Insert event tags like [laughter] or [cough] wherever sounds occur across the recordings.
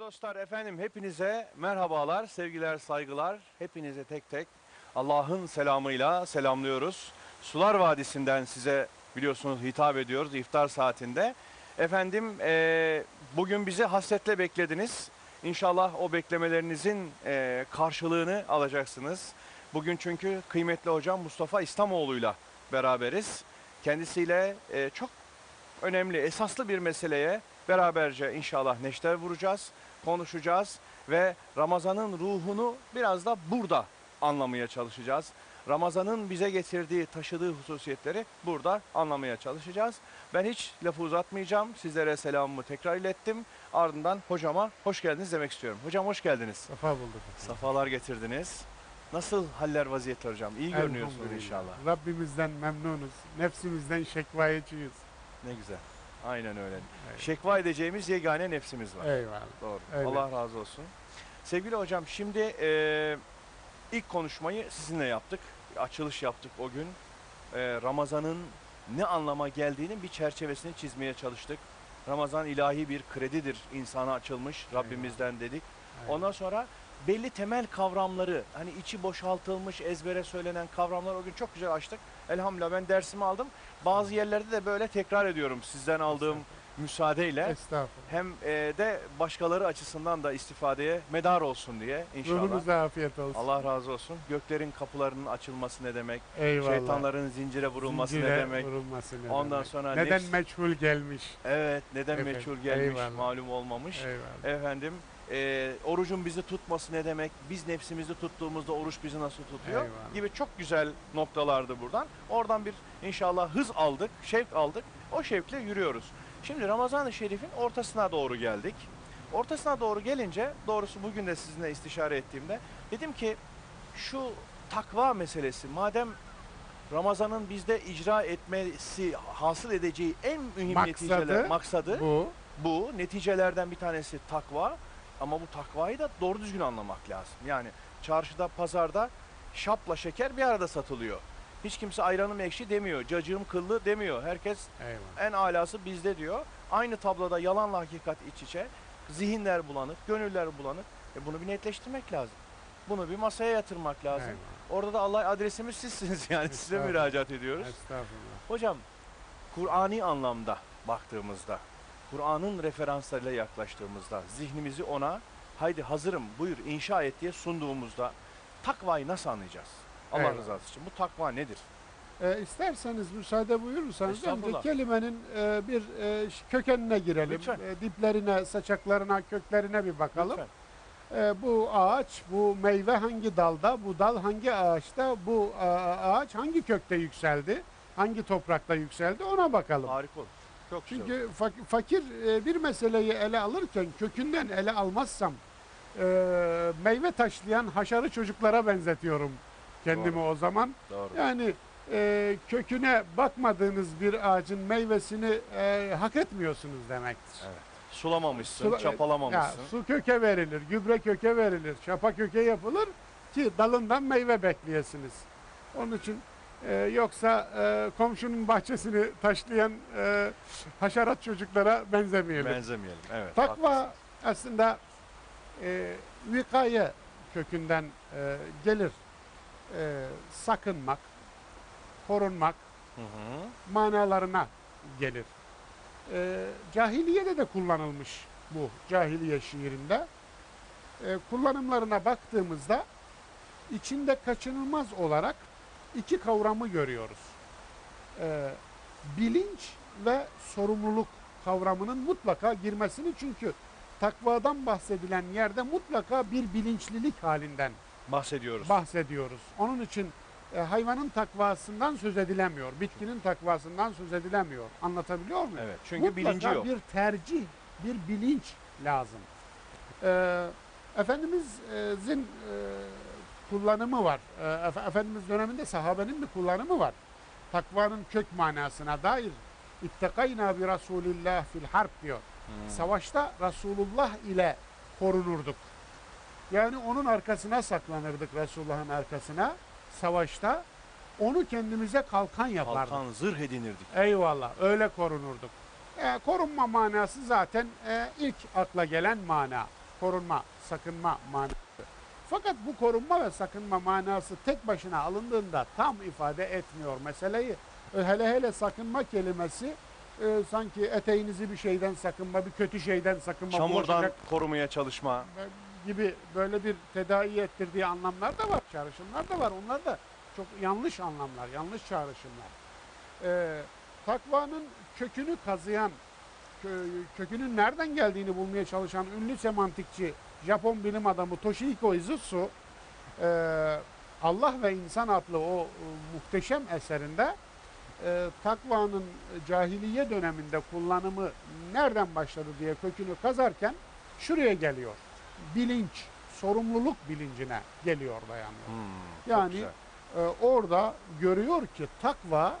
Dostlar efendim hepinize merhabalar, sevgiler, saygılar. Hepinize tek tek Allah'ın selamıyla selamlıyoruz. Sular Vadisi'nden size biliyorsunuz hitap ediyoruz iftar saatinde. Efendim eee, bugün bizi hasretle beklediniz. İnşallah o beklemelerinizin eee, karşılığını alacaksınız. Bugün çünkü kıymetli hocam Mustafa İslamoğlu'yla beraberiz. Kendisiyle eee, çok önemli, esaslı bir meseleye beraberce inşallah neşter vuracağız, konuşacağız ve Ramazan'ın ruhunu biraz da burada anlamaya çalışacağız. Ramazan'ın bize getirdiği, taşıdığı hususiyetleri burada anlamaya çalışacağız. Ben hiç lafı uzatmayacağım. Sizlere selamımı tekrar ilettim. Ardından hocama hoş geldiniz demek istiyorum. Hocam hoş geldiniz. Safa bulduk. Safalar getirdiniz. Nasıl haller vaziyetler hocam? İyi görünüyorsunuz inşallah. Rabbimizden memnunuz. Nefsimizden şekvayetçiyiz. Ne güzel. Aynen öyle. Evet. Şekva edeceğimiz yegane nefsimiz var. Eyvallah. Doğru. Öyle. Allah razı olsun. Sevgili hocam şimdi e, ilk konuşmayı sizinle yaptık. Açılış yaptık o gün. E, Ramazan'ın ne anlama geldiğinin bir çerçevesini çizmeye çalıştık. Ramazan ilahi bir kredidir insana açılmış Rabbimizden dedik. Ondan sonra belli temel kavramları hani içi boşaltılmış ezbere söylenen kavramları o gün çok güzel açtık. Elhamdülillah ben dersimi aldım. Bazı yerlerde de böyle tekrar ediyorum sizden aldığım müsaadeyle Estağfurullah. hem e, de başkaları açısından da istifadeye medar olsun diye inşallah. Ruhunuza afiyet olsun. Allah razı olsun. Göklerin kapılarının açılması ne demek? Eyvallah. Şeytanların zincire vurulması Zincire ne demek? vurulması ne Ondan demek? sonra Neden nefs- meçhul gelmiş? Evet, neden Evet, meçhul gelmiş, eyvallah. malum olmamış. Eyvallah. Efendim, e, orucun bizi tutması ne demek? Biz nefsimizi tuttuğumuzda oruç bizi nasıl tutuyor? Eyvallah. Gibi çok güzel noktalardı buradan. Oradan bir inşallah hız aldık, şevk aldık. O şevkle yürüyoruz. Şimdi Ramazan-ı Şerif'in ortasına doğru geldik. Ortasına doğru gelince, doğrusu bugün de sizinle istişare ettiğimde dedim ki şu takva meselesi madem Ramazan'ın bizde icra etmesi hasıl edeceği en mühim Maksadı neticeler maksadı Bu bu neticelerden bir tanesi takva ama bu takvayı da doğru düzgün anlamak lazım. Yani çarşıda, pazarda şapla şeker bir arada satılıyor. Hiç kimse ayranım ekşi demiyor, cacığım kıllı demiyor. Herkes eyvallah. en alası bizde diyor. Aynı tabloda yalanla hakikat iç içe. Zihinler bulanık, gönüller bulanık. E bunu bir netleştirmek lazım. Bunu bir masaya yatırmak lazım. Eyvallah. Orada da Allah adresimiz sizsiniz yani size müracaat ediyoruz. Estağfurullah. Hocam Kur'ani anlamda baktığımızda, Kur'an'ın referanslarıyla yaklaştığımızda, zihnimizi ona haydi hazırım buyur inşa et diye sunduğumuzda takvayı nasıl anlayacağız? Allah Eyvallah. rızası için. Bu takva nedir? Ee, isterseniz müsaade buyurursanız önce kelimenin e, bir e, kökenine girelim. Lütfen. E, diplerine, saçaklarına, köklerine bir bakalım. Lütfen. E, bu ağaç, bu meyve hangi dalda, bu dal hangi ağaçta, bu a- ağaç hangi kökte yükseldi, hangi toprakta yükseldi ona bakalım. Harika olur. Çok olur. Çünkü fak- fakir e, bir meseleyi ele alırken kökünden ele almazsam e, meyve taşlayan haşarı çocuklara benzetiyorum kendimi Doğru. o zaman. Doğru. Yani e, köküne bakmadığınız bir ağacın meyvesini e, hak etmiyorsunuz demektir. Evet. Sulamamışsın, Sula- çapalamamışsın. Ya, su köke verilir, gübre köke verilir, çapa köke yapılır ki dalından meyve bekleyesiniz. Onun için e, yoksa e, komşunun bahçesini taşlayan e, haşerat çocuklara benzemeyelim. Benzemeyelim. Evet. Takva haklısın. aslında e, vikaye kökünden e, gelir. E, sakınmak, korunmak Hı hı. manalarına gelir. E, cahiliyede de kullanılmış bu cahiliye şiirinde. E, kullanımlarına baktığımızda içinde kaçınılmaz olarak iki kavramı görüyoruz. E, bilinç ve sorumluluk kavramının mutlaka girmesini çünkü takvadan bahsedilen yerde mutlaka bir bilinçlilik halinden Bahsediyoruz. bahsediyoruz. Onun için e, hayvanın takvasından söz edilemiyor. Bitkinin takvasından söz edilemiyor. Anlatabiliyor muyum? evet. Çünkü Mutlaka bilinci yok. bir tercih, bir bilinç lazım. Ee, Efendimizin e, kullanımı var. Efe- Efendimiz döneminde sahabenin bir kullanımı var. Takvanın kök manasına dair. İttekayna bi Resulillah fil harp diyor. Hmm. Savaşta Resulullah ile korunurduk. Yani onun arkasına saklanırdık Resulullah'ın arkasına savaşta. Onu kendimize kalkan yapardık. Kalkan zırh edinirdik. Eyvallah öyle korunurduk. E, korunma manası zaten e, ilk akla gelen mana. Korunma, sakınma manası. Fakat bu korunma ve sakınma manası tek başına alındığında tam ifade etmiyor meseleyi. E, Hele hele sakınma kelimesi e, sanki eteğinizi bir şeyden sakınma, bir kötü şeyden sakınma, Çamurdan bulaşacak korumaya çalışma. gibi böyle bir tedavi ettirdiği anlamlar da var, çağrışımlar da var. Onlar da çok yanlış anlamlar, yanlış çağrışımlar. Ee, takvanın kökünü kazıyan, kö- kökünün nereden geldiğini bulmaya çalışan ünlü semantikçi Japon bilim adamı Toshihiko Izutsu, e, Allah ve İnsan adlı o e, muhteşem eserinde e, takvanın cahiliye döneminde kullanımı nereden başladı diye kökünü kazarken şuraya geliyor. Bilinç, sorumluluk bilincine geliyor dayanıyor. Hmm, Yani e, orada görüyor ki takva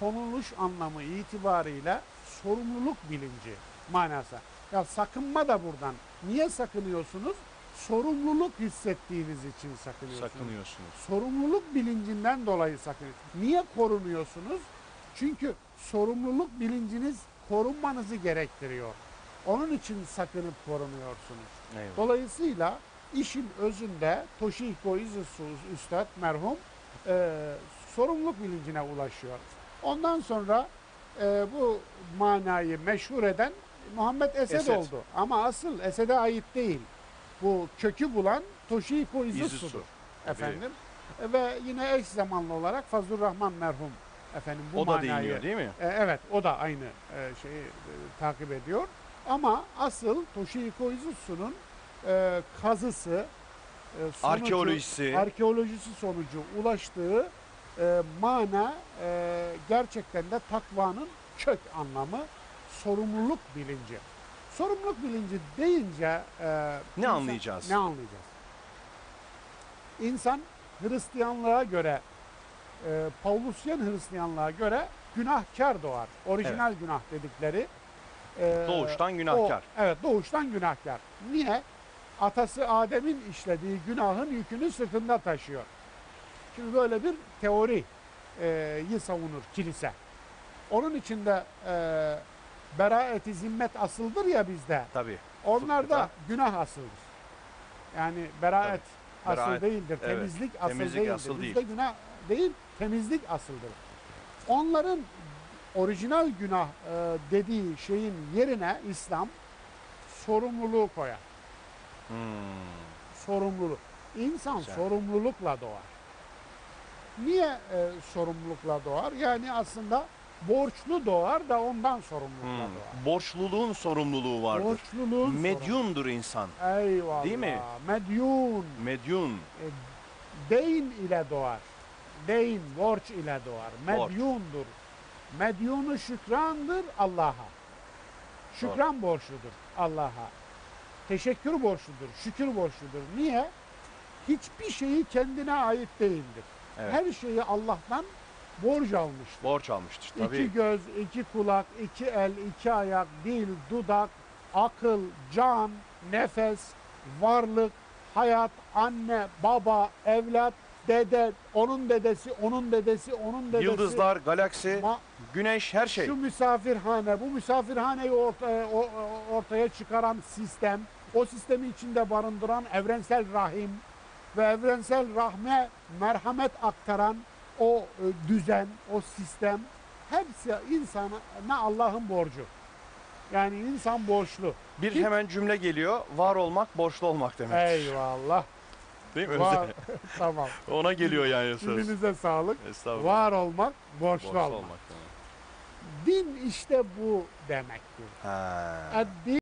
konuluş anlamı itibariyle sorumluluk bilinci manası. Ya sakınma da buradan. Niye sakınıyorsunuz? Sorumluluk hissettiğiniz için sakınıyorsunuz. sakınıyorsunuz. Sorumluluk bilincinden dolayı sakınıyorsunuz. Niye korunuyorsunuz? Çünkü sorumluluk bilinciniz korunmanızı gerektiriyor. Onun için sakınıp korunuyorsunuz. Eyvallah. Dolayısıyla işin özünde Toshihiko Izutsu Üstad merhum e, sorumluluk bilincine ulaşıyor. Ondan sonra e, bu manayı meşhur eden Muhammed Esed, Esed. oldu. Ama asıl Esed'e ait değil. Bu kökü bulan Toshihiko İzutsu. Izutsu'dur efendim. E, ve yine eş zamanlı olarak Fazlur Rahman merhum efendim bu O da manayı değiniyor değil mi? e, evet o da aynı e, şeyi e, takip ediyor. Ama asıl Toshihiko Izutsu'nun e, kazısı e, sonucu, Arkeolojisi. arkeolojisi sonucu ulaştığı e, mana e, gerçekten de takvanın kök anlamı sorumluluk bilinci. Sorumluluk bilinci deyince e, Ne insan- anlayacağız? Ne anlayacağız? İnsan Hristiyanlığa göre e, Pavlusyen Hristiyanlığa göre günahkar doğar. Orijinal günah dedikleri. e, Doğuştan günahkar. o- evet doğuştan günahkar. Niye? Atası Adem'in işlediği günahın yükünü sırtında taşıyor. Şimdi böyle bir teoriyi savunur kilise. Onun içinde e, beraet-i zimmet asıldır ya bizde. Tabii. Onlarda Fıkıhta. günah asıldır. Yani beraet asıl Beraet, değildir. evet. Temizlik asıl Temizlik değildir. asıl Bizde değil. günah değil, temizlik asıldır. Onların orijinal günah e, dediği şeyin yerine İslam sorumluluğu koyar. Hmm. Sorumluluk. İnsan Güzel. sorumlulukla doğar. Niye e, sorumlulukla doğar? Yani aslında borçlu doğar da ondan sorumlulukla Hmm. doğar. Borçluluğun sorumluluğu vardır. Borçluluğun Medyundur insan. sorumluluğu. Eyvallah. Değil mi? Medyun. Medyun. E, deyn ile doğar. Deyn, borç ile doğar. Borç. Medyundur. Medyunu şükrandır Allah'a. Şükran borçludur Allah'a. Teşekkür borçludur, şükür borçludur. Niye? Hiçbir şeyi kendine ait değildir. Evet. Her şeyi Allah'tan borç almıştır. Borç almıştır tabii. İki göz, iki kulak, iki el, iki ayak, dil, dudak, akıl, can, nefes, varlık, hayat, anne, baba, evlat, dede, onun dedesi, onun dedesi, onun dedesi. Yıldızlar, galaksi, Ma- güneş her şey. Şu misafirhane, bu misafirhaneyi ortaya, ortaya çıkaran sistem, o sistemi içinde barındıran evrensel rahim ve evrensel rahme merhamet aktaran o e, düzen, o sistem hepsi insana Allah'ın borcu. Yani insan borçlu. Bir Hiç- hemen cümle geliyor. Var olmak, borçlu olmak demek. Eyvallah. Değil mi? Var. [laughs] tamam. Ona geliyor yani söz. Dilinize sağlık. Estağfurullah. Var olmak, borçlu, Borçlu olmak. olmak demek. Din işte bu demektir. Ha. Ad-din